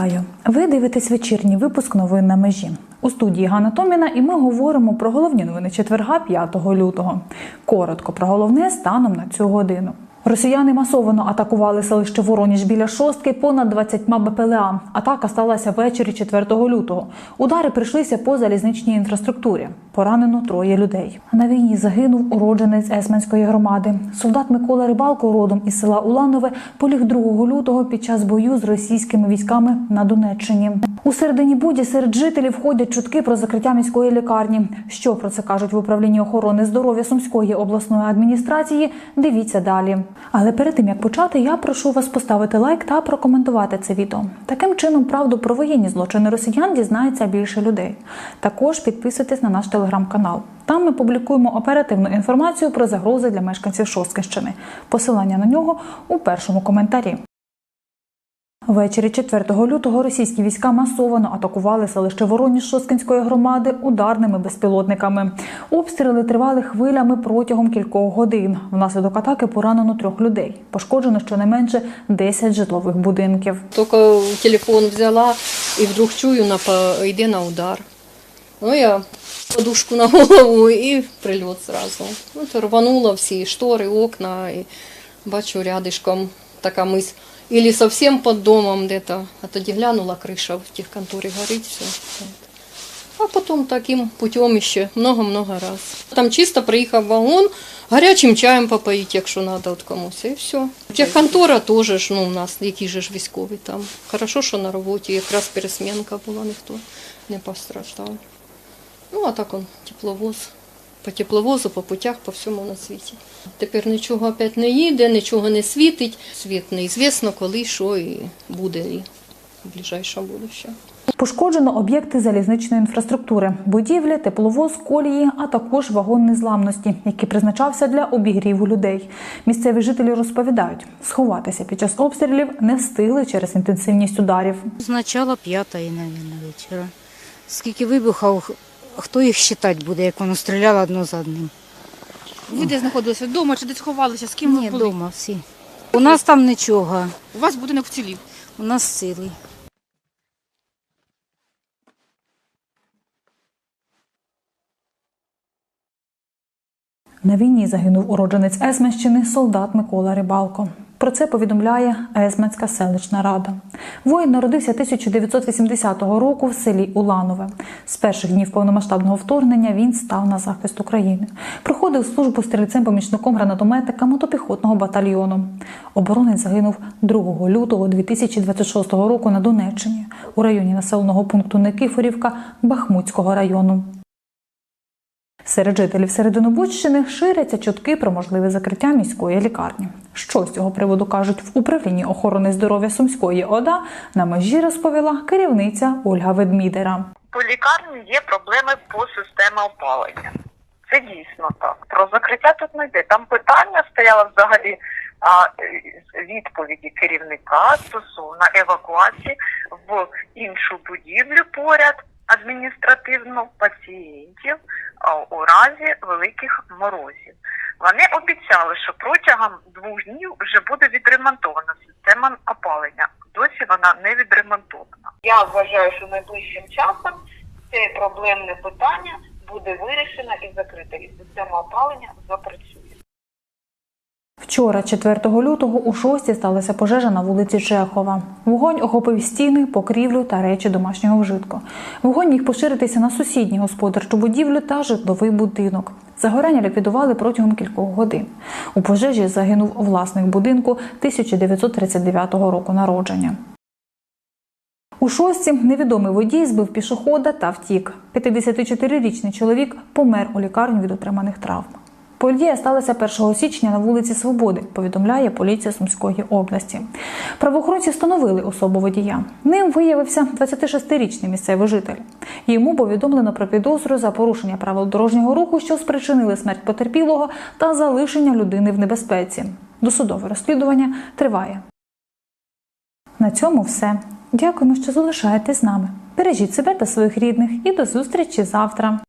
Вітаю! Ви дивитесь вечірній випуск новин на межі. У студії Ганна Томіна, і ми говоримо про головні новини четверга 5 лютого. Коротко про головне станом на цю годину. Росіяни масово атакували селище Вороніж біля шостки понад 20 БПЛА. Атака сталася ввечері 4 лютого. Удари прийшлися по залізничній інфраструктурі. Поранено троє людей. На війні загинув уродженець Есменської громади. Солдат Микола Рибалко, родом із села Уланове, поліг 2 лютого під час бою з російськими військами на Донеччині. У середині буді серед жителів ходять чутки про закриття міської лікарні. Що про це кажуть в управлінні охорони здоров'я Сумської обласної адміністрації? Дивіться далі. Але перед тим як почати, я прошу вас поставити лайк та прокоментувати це відео. Таким чином, правду про воєнні злочини росіян дізнається більше людей. Також підписуйтесь на наш телеграм-канал. Там ми публікуємо оперативну інформацію про загрози для мешканців Шосткинщини. Посилання на нього у першому коментарі. Ввечері 4 лютого російські війська масово атакували селище Вороніж Шосткинської громади ударними безпілотниками. Обстріли тривали хвилями протягом кількох годин. Внаслідок атаки поранено трьох людей. Пошкоджено щонайменше 10 житлових будинків. Тільки телефон взяла і вдруг чую, йде на удар. Ну, я подушку на голову і прильот зразу. Ну, то рвануло всі штори, окна, і бачу рядишком така мись. Или совсем под домом где-то. А тоді глянула, криша в тих конторі горить, все. А потім таким путем ще много-много раз. Там чисто приїхав вагон, гарячим чаєм попоїть, якщо треба от комусь, і все. Техконтора теж ну, у нас, які ж військові там. Хорошо, що на роботі якраз пересменка була, ніхто не постраждав. Ну, а так он тепловоз. По тепловозу, по путях, по всьому на світі. Тепер нічого опять не їде, нічого не світить. Світ неізвісно, коли, що і буде і в ближайшому будущому. Пошкоджено об'єкти залізничної інфраструктури, будівлі, тепловоз, колії, а також вагон незламності, який призначався для обігріву людей. Місцеві жителі розповідають, сховатися під час обстрілів не встигли через інтенсивність ударів. З начала п'ятої, мабуть, вечора. Скільки вибухів, хто їх считати буде, як воно стріляло одно за одним. Ви де знаходилися вдома чи десь ховалися? З ким ви Ні, були? вдома всі. У нас там нічого, У вас будинок вцілів. у нас цілий. На війні загинув уродженець Есменщини солдат Микола Рибалко. Про це повідомляє Есменська селищна рада. Воїн народився 1980 року в селі Уланове. З перших днів повномасштабного вторгнення він став на захист України. Проходив службу стрільцем-помічником гранатометика мотопіхотного батальйону. Оборонець загинув 2 лютого 2026 року на Донеччині у районі населеного пункту Никифорівка Бахмутського району. Серед жителів Серединобудщини ширяться чутки про можливе закриття міської лікарні. Що з цього приводу кажуть в управлінні охорони здоров'я Сумської ОДА, на межі розповіла керівниця Ольга Ведмідера. по лікарні є проблеми по системі опалення. Це дійсно так. Про закриття тут не йде. Там питання стояло взагалі а, відповіді керівника стосовно евакуації в іншу будівлю поряд адміністративну пацієнтів у разі великих морозів. Вони обіцяли, що протягом двох днів вже буде відремонтована система опалення. Досі вона не відремонтована. Я вважаю, що найближчим часом це проблемне питання буде вирішено і закрите, і система опалення запрацює. Вчора, 4 лютого, у шостій сталася пожежа на вулиці Чехова. Вогонь охопив стіни, покрівлю та речі домашнього вжитку. Вогонь міг поширитися на сусідню господарчу будівлю та житловий будинок. Загоряння ліквідували протягом кількох годин. У пожежі загинув власник будинку 1939 року народження. У шостці невідомий водій збив пішохода та втік. 54-річний чоловік помер у лікарні від отриманих травм. Подія сталася 1 січня на вулиці Свободи, повідомляє поліція Сумської області. Правоохоронці встановили особу водія. Ним виявився 26-річний місцевий житель. Йому повідомлено про підозру за порушення правил дорожнього руху, що спричинили смерть потерпілого та залишення людини в небезпеці. Досудове розслідування триває. На цьому все. Дякуємо, що залишаєтесь з нами. Бережіть себе та своїх рідних і до зустрічі завтра.